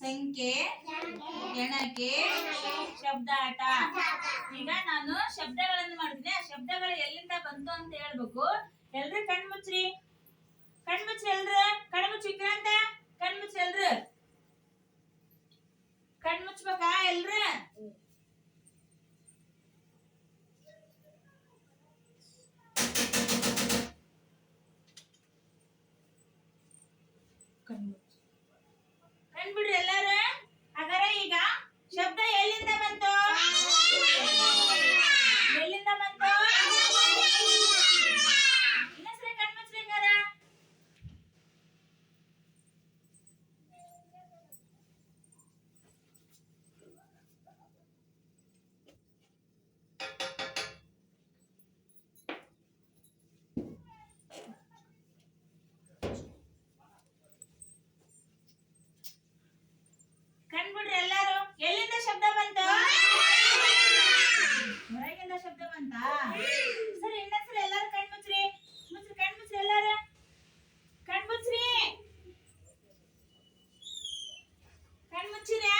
ಸಂಖ್ಯೆ ಎಣಕೆ ಶಬ್ದಾಟ. ಈಗ ನಾನು ಶಬ್ದಗಳನ್ನು ಮಾಡಿದ್ರೆ ಆ ಶಬ್ದಗಳು ಎಲ್ಲಿಂದ ಬಂತು ಅಂತ ಹೇಳ್ಬೇಕು. ಎಲ್ರು ಕಣ್ಮುಚ್ಚ್ರಿ ಕಣ್ಮುಚ್ಚ್ರಿ ಎಲ್ರು. ಕಣ್ಮುಚ್ಚಿ ವಿಕ್ರಾಂತ. ಎಲ್ರ. ಎಲ್ರು ಕಣ್ಮುಚ್ಬೇಕಾ ಎಲ್ರು? ಕಣ್ಮುಚ್ಚಿ ಅಂತ ಸರಿ ಹೆಣ್ಣಸರು ಎಲ್ಲಾರು ಕಣ್ ಮುಚ್ಚ್ರಿ ಮುಚ್ಚ್ರಿ ಕಣ್ ಮುಚ್ಚ್ರಿ ಎಲ್ಲಾರು ಕಣ್ ಮುಚ್ಚ್ರಿ ಕಣ್ ಮುಚ್ಚಿರ್ಯಾ